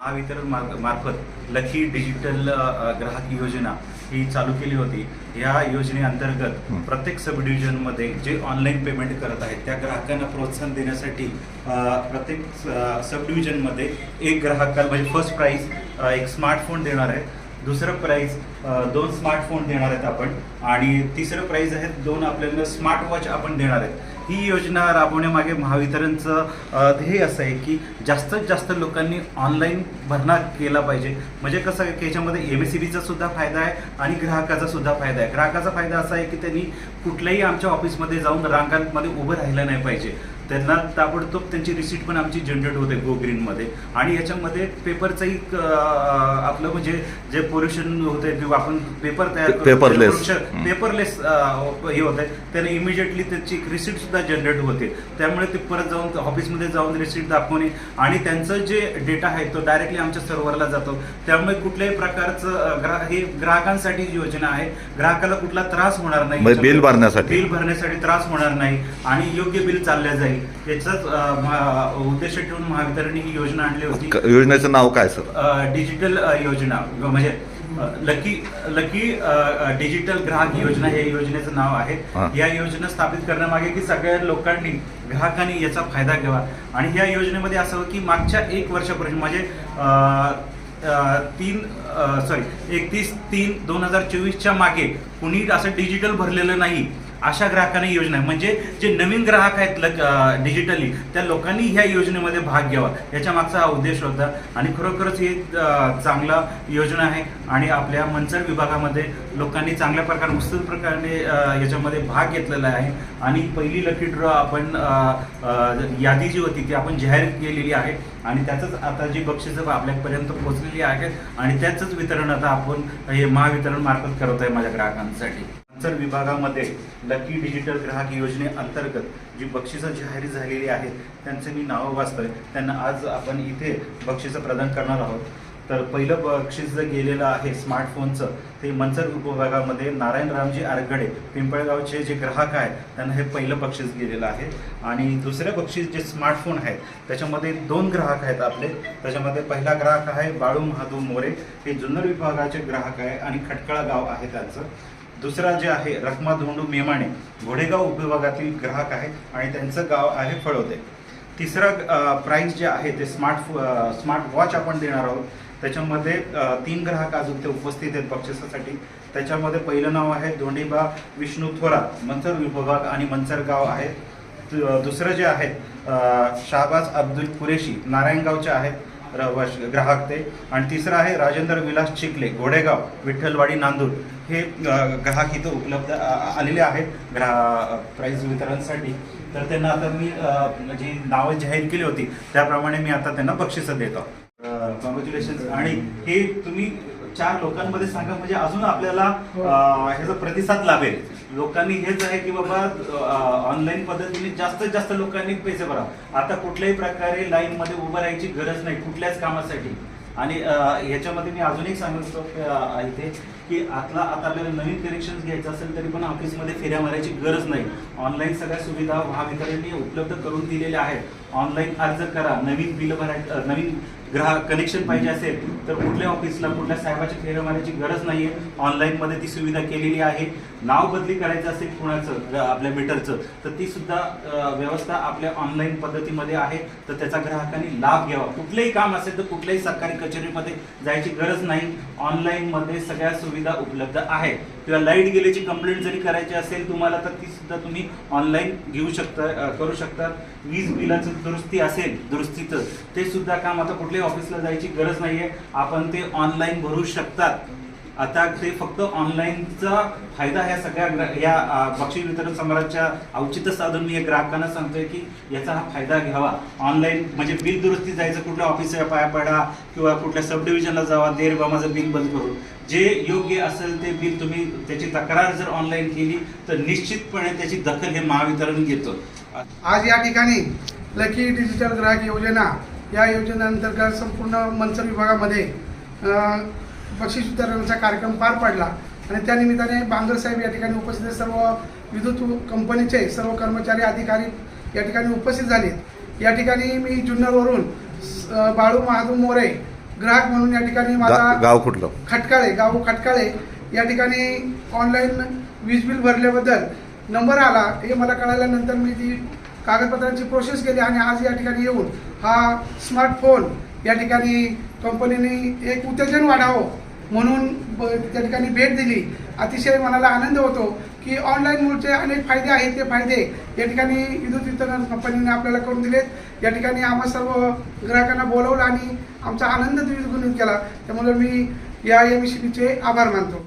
महावितरण मार्ग- मार्फत lucky digital ग्राहक योजना ही चालू केली होती या योजनेअंतर्गत. प्रत्येक सब डिव्हिजनमध्ये जे ऑनलाईन पेमेंट करत आहेत त्या ग्राहकांना प्रोत्साहन देण्यासाठी प्रत्येक सब डिव्हिजनमध्ये एक ग्राहकाला म्हणजे फर्स्ट प्राईज एक स्मार्टफोन देणार आहे दुसरं प्राईज दोन स्मार्टफोन देणार आहेत आपण. आणि तिसरं प्राईज आहे दोन आपल्याला स्मार्ट वॉच आपण देणार आहेत. ही योजना राबवण्यामागे महावितरणचं ध्येय असं आहे की जास्तीत जास्त लोकांनी ऑनलाईन भरणा केला पाहिजे. म्हणजे कसं की याच्यामध्ये एम एस सी बीचा सुद्धा फायदा आहे आणि ग्राहकाचा सुद्धा फायदा आहे. ग्राहकाचा फायदा असा आहे की त्यांनी कुठल्याही आमच्या ऑफिसमध्ये जाऊन रांगांमध्ये उभं राहिलं नाही पाहिजे. त्यांना ताबडतोब त्यांची रिसीट पण आमची जनरेट होते गो ग्रीनमध्ये आणि याच्यामध्ये पेपरचंही आपलं म्हणजे जे पोल्युशन होते किंवा आपण पेपर तयार पे- paperless. करतो पेपरलेस हे होत त्याने इमिजिएटली त्याची रिसिप्ट सुद्धा जनरेट होते. त्यामुळे ते परत जाऊन ऑफिसमध्ये जाऊन रिसिप्ट दाखवणे आणि त्यांचं जे डेटा आहे तो डायरेक्टली आमच्या सर्व्हरला जातो. त्यामुळे कुठल्याही प्रकारचं ग्रा हे ग्राहकांसाठी योजना आहे. ग्राहकाला कुठला त्रास होणार नाही म्हणजे बिल भरण्यासाठी. बिल भरण्यासाठी त्रास होणार नाही आणि योग्य बिल चालल्या जाईल. याचाच अ, महा- उद्देश ठेवून महावितरणने ही योजना आणली होती. योजनेचं नाव काय सर? डिजिटल योजना. म्हणजे लकी लकी डिजिटल ग्राहक योजना हे योजनेचं नाव आहे. या योजना स्थापित करण्यामागे की सगळ्या लोकांनी ग्राहकांनी याचा फायदा घ्यावा. आणि या योजनेमध्ये असं की मागच्या एक वर्षापर्यंत म्हणजे तीन सॉरी एकतीस तीन दोन हजार चोवीसच्या मागे कुणी असं डिजिटल भरलेलं नाही. अशा ग्राहकांनी योजना आहे. म्हणजे जे नवीन ग्राहक आहेत डिजिटली त्या लोकांनी ह्या योजनेमध्ये भाग घ्यावा. याच्या मागचा हा उद्देश होता. आणि खरोखरच ही चांगला योजना आहे. आणि आपल्या मंचर विभागामध्ये लोकांनी चांगल्या प्रकारे उत्सुक प्रकारे याच्यामध्ये भाग घेतलेला आहे. आणि पहिली लकी ड्रॉ आपण यादी जी होती ती आपण जाहीर केलेली आहे. आणि त्याचंच आता जी बक्षिसं आपल्यापर्यंत पोहोचलेली आहेत. आणि त्याचंच वितरण आता आपण हे महावितरण मार्फत करत आहे माझ्या ग्राहकांसाठी. मंचर विभागामध्ये लकी डिजिटल ग्राहक योजनेअंतर्गत जी बक्षिसं जाहीर झालेली आहेत त्यांचे मी नावं वाचतोय. त्यांना आज आपण इथे बक्षिसं प्रदान करणार आहोत. तर पहिलं बक्षीस जे गेलेलं आहे स्मार्टफोनचं ते मंचर उपविभागामध्ये नारायण रामजी आरगडे पिंपळगावचे जे ग्राहक आहेत त्यांना हे पहिलं बक्षीस गेलेलं आहे. आणि दुसरे बक्षीस जे स्मार्टफोन आहेत त्याच्यामध्ये दोन ग्राहक आहेत आपले. त्याच्यामध्ये पहिला ग्राहक आहे बाळू महादू मोरे. हे जुन्नर विभागाचे ग्राहक आहे आणि खटकळा गाव आहे त्यांचं. दुसरा जे आहे रखमा धोंडू मेमाणे घोडेगाव उपविभागातील ग्राहक आहे आणि त्यांचं गाव आहे फळवते तिसरं प्राईज जे आहे ते स्मार्ट स्मार्ट वॉच आपण देणार आहोत. त्याच्यामध्ये तीन ग्राहक अजून ते उपस्थित आहेत बक्षिसासाठी. त्याच्यामध्ये पहिलं नाव आहे धोंडीबा विष्णू थोरात मंचर विभाग आणि मंचर गाव आहे. दु- दुसरं जे आहे शाहबाज अब्दुल कुरेशी नारायणगावचे आहेत. ग्राहक ते. आणि तिसरं आहे राजेंद्र विलास चिखले घोडेगाव विठ्ठलवाडी नांदूर. हे ग्राहक इथं उपलब्ध आलेले आहेत. ग्राह प्राईज वितरणसाठी. तर त्यांना आता मी जी नावं जाहीर केली होती त्याप्रमाणे मी आता त्यांना बक्षिसं देतो. कॉंग्रॅच्युलेशन आणि हे तुम्ही चार लोकांमध्ये सांगा म्हणजे अजून आपल्याला ह्याचा प्रतिसाद लाभेल. लोकांनी हेच आहे की बाबा ऑनलाईन पद्धतीने जास्तीत जास्त लोकांनी पैसे भरा आता कुठल्याही प्रकारे लाईन मध्ये उभं राहायची गरज नाही कुठल्याच कामासाठी. आणि ह्याच्यामध्ये मी अजून एक सांगतो इथे. की आतला आता आपल्याला नवीन कनेक्शन घ्यायचं असेल तरी पण ऑफिसमध्ये फेऱ्या मारायची गरज नाही. ऑनलाईन सगळ्या सुविधा महावितरणने उपलब्ध करून दिलेल्या आहेत. ऑनलाईन अर्ज करा. नवीन बिल भरायचं नवीन ग्राहक कनेक्शन पाहिजे असेल तर कुठल्या ऑफिसला कुठल्या साहेबाची फेऱ्या मारायची गरज नाहीये. ऑनलाईन मध्ये ती सुविधा केलेली आहे. नाव बदली करायचं असेल कुणाचं आपल्या मीटरचं तर ती सुद्धा व्यवस्था आपल्या ऑनलाईन पद्धतीमध्ये आहे. तर त्याचा ग्राहकांनी लाभ घ्यावा. कुठलंही काम असेल तर कुठल्याही सरकारी कचेरीमध्ये जायची गरज नाही. ऑनलाईनमध्ये सगळ्या सुविधा सुविधा उपलब्ध आहे. किंवा लाइट गेल्याची कंप्लेंट जरी करायची असेल तुम्हाला तर ती सुद्धा तुम्ही ऑनलाईन घेऊ शकता करू शकता. वीज बिलाचं दुरुस्ती असेल दुरुस्तीचं ते सुद्धा काम आता कुठल्याही ऑफिसला जायची गरज नाहीये. आपण ते ऑनलाईन भरू शकतात. आता ते फक्त ऑनलाईनचा फायदा ह्या सगळ्या या बक्षीस वितरण समाराच्या औचित्य साधून मी या ग्राहकांना सांगतोय की याचा हा फायदा घ्यावा. ऑनलाईन म्हणजे बिल दुरुस्ती जायचं कुठल्या ऑफिसच्या पाया पडा किंवा कुठल्या सब डिव्हिजनला जावा देर बा माझं बिल बंद करू. जे योग्य असेल ते बिल तुम्ही त्याची तक्रार जर ऑनलाईन केली तर निश्चितपणे त्याची दखल हे महावितरण घेतो. आज या ठिकाणी लकी डिजिटल ग्राहक योजना या योजनेअंतर्गत संपूर्ण मंच विभागामध्ये बक्षीस वितरणाचा कार्यक्रम पार पडला आणि त्या निमित्ताने बांगर साहेब या ठिकाणी उपस्थित. सर्व विद्युत कंपनीचे सर्व कर्मचारी अधिकारी या ठिकाणी उपस्थित झालेत या ठिकाणी मी जुन्नरवरून बाळू महादू मोरे ग्राहक म्हणून या ठिकाणी माझा गाव कुठलं? खटकाळे गाव खटकाळे या ठिकाणी ऑनलाईन वीज बिल भरल्याबद्दल नंबर आला. हे मला कळाल्यानंतर मी ती कागदपत्रांची प्रोसेस केली आणि आज या ठिकाणी येऊन हा स्मार्टफोन या ठिकाणी कंपनीने एक उत्तेजन वाढावं म्हणून ब- त्या ठिकाणी भेट दिली. अतिशय मनाला आनंद होतो की ऑनलाईन मुळचे अनेक फायदे आहेत ते फायदे या ठिकाणी विद्युत वितरण कंपनीने आपल्याला करून दिलेत. या ठिकाणी आम्हा सर्व ग्राहकांना बोलवलं आणि आमचा आनंद द्विगुणित केला. त्यामुळे मी या एम आभार मानतो.